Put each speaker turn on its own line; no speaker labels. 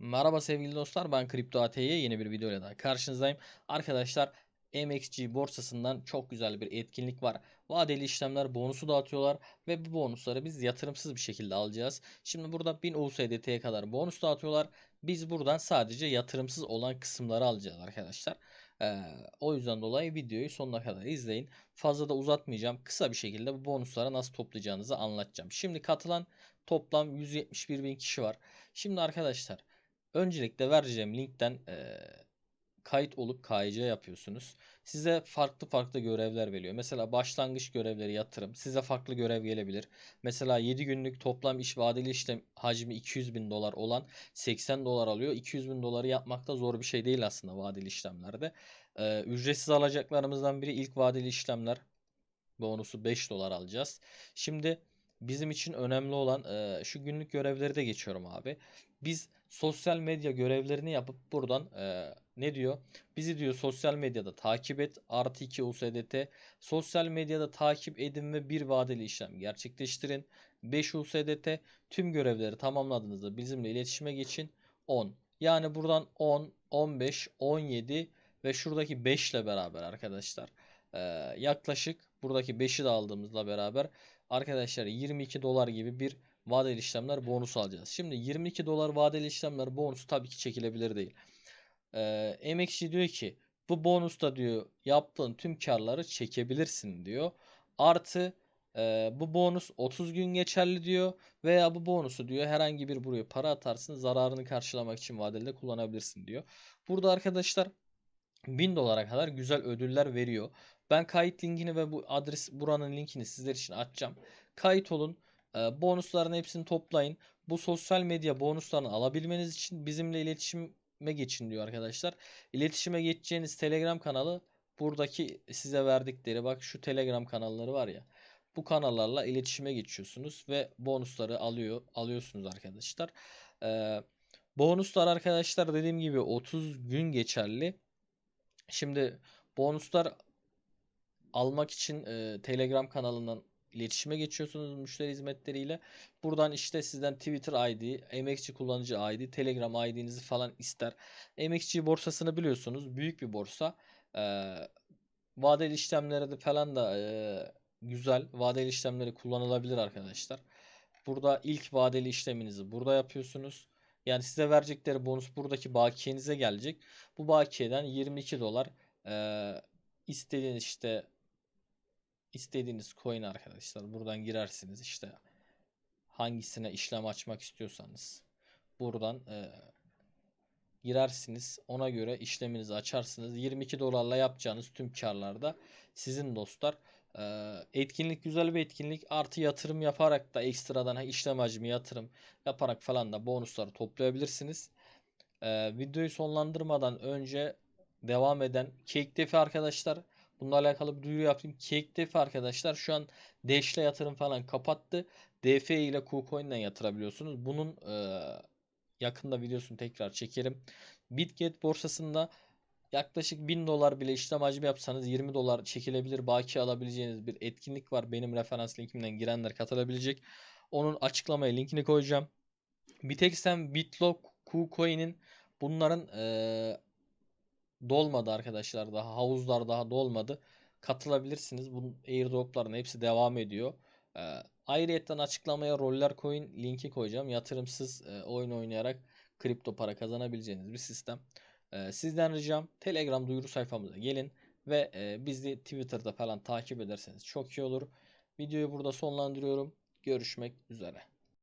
Merhaba sevgili dostlar ben Kripto AT'ye yeni bir video ile daha karşınızdayım. Arkadaşlar MXC borsasından çok güzel bir etkinlik var. Vadeli işlemler bonusu dağıtıyorlar ve bu bonusları biz yatırımsız bir şekilde alacağız. Şimdi burada 1000 USDT'ye kadar bonus dağıtıyorlar. Biz buradan sadece yatırımsız olan kısımları alacağız arkadaşlar. Ee, o yüzden dolayı videoyu sonuna kadar izleyin. Fazla da uzatmayacağım. Kısa bir şekilde bu bonusları nasıl toplayacağınızı anlatacağım. Şimdi katılan toplam 171 bin kişi var. Şimdi arkadaşlar Öncelikle vereceğim linkten e, kayıt olup KYC yapıyorsunuz. Size farklı farklı görevler veriyor. Mesela başlangıç görevleri yatırım. Size farklı görev gelebilir. Mesela 7 günlük toplam iş vadeli işlem hacmi 200 bin dolar olan 80 dolar alıyor. 200 bin doları yapmak da zor bir şey değil aslında vadeli işlemlerde. E, ücretsiz alacaklarımızdan biri ilk vadeli işlemler. Bonusu 5 dolar alacağız. Şimdi bizim için önemli olan e, şu günlük görevleri de geçiyorum abi. Biz sosyal medya görevlerini yapıp buradan e, ne diyor? Bizi diyor sosyal medyada takip et. Artı 2 USDT. Sosyal medyada takip edin ve bir vadeli işlem gerçekleştirin. 5 USDT. Tüm görevleri tamamladığınızda bizimle iletişime geçin. 10. Yani buradan 10, 15, 17 ve şuradaki 5 ile beraber arkadaşlar. E, yaklaşık buradaki 5'i de aldığımızla beraber arkadaşlar 22 dolar gibi bir vadeli işlemler bonus alacağız. Şimdi 22 dolar vadeli işlemler bonusu tabii ki çekilebilir değil. Ee, MXC diyor ki bu bonusta diyor yaptığın tüm karları çekebilirsin diyor. Artı e, bu bonus 30 gün geçerli diyor veya bu bonusu diyor herhangi bir buraya para atarsın zararını karşılamak için vadeli kullanabilirsin diyor. Burada arkadaşlar 1000 dolara kadar güzel ödüller veriyor. Ben kayıt linkini ve bu adres buranın linkini sizler için açacağım. Kayıt olun. E, bonusların hepsini toplayın. Bu sosyal medya bonuslarını alabilmeniz için bizimle iletişime geçin diyor arkadaşlar. İletişime geçeceğiniz Telegram kanalı buradaki size verdikleri bak şu Telegram kanalları var ya. Bu kanallarla iletişime geçiyorsunuz ve bonusları alıyor alıyorsunuz arkadaşlar. Ee, bonuslar arkadaşlar dediğim gibi 30 gün geçerli. Şimdi bonuslar almak için e, Telegram kanalından iletişime geçiyorsunuz müşteri hizmetleriyle. Buradan işte sizden Twitter ID, MXC kullanıcı ID, Telegram ID'nizi falan ister. MXC borsasını biliyorsunuz. Büyük bir borsa. Ee, vadeli işlemlere de falan da e, güzel. Vadeli işlemleri kullanılabilir arkadaşlar. Burada ilk vadeli işleminizi burada yapıyorsunuz. Yani size verecekleri bonus buradaki bakiyenize gelecek. Bu bakiyeden 22 dolar e, istediğiniz işte istediğiniz coin arkadaşlar. Buradan girersiniz işte hangisine işlem açmak istiyorsanız buradan e, girersiniz. Ona göre işleminizi açarsınız. 22 dolarla yapacağınız tüm karlarda sizin dostlar. E, etkinlik güzel bir etkinlik. Artı yatırım yaparak da ekstradan işlem hacmi yatırım yaparak falan da bonusları toplayabilirsiniz. E, videoyu sonlandırmadan önce devam eden Cake Defi arkadaşlar Bununla alakalı bir duyuru yapayım. Cake arkadaşlar şu an Dash'le yatırım falan kapattı. DF ile KuCoin ile yatırabiliyorsunuz. Bunun e, yakında videosunu tekrar çekerim. Bitget borsasında yaklaşık 1000 dolar bile işlem hacmi yapsanız 20 dolar çekilebilir baki alabileceğiniz bir etkinlik var. Benim referans linkimden girenler katılabilecek. Onun açıklamaya linkini koyacağım. Bitexen, Bitlock, KuCoin'in bunların e, dolmadı arkadaşlar daha havuzlar daha dolmadı. Katılabilirsiniz. Bu airdropların hepsi devam ediyor. Ee, ayrıyetten açıklamaya roller coin linki koyacağım. Yatırımsız e, oyun oynayarak kripto para kazanabileceğiniz bir sistem. Ee, sizden ricam Telegram duyuru sayfamıza gelin ve e, bizi Twitter'da falan takip ederseniz çok iyi olur. Videoyu burada sonlandırıyorum. Görüşmek üzere.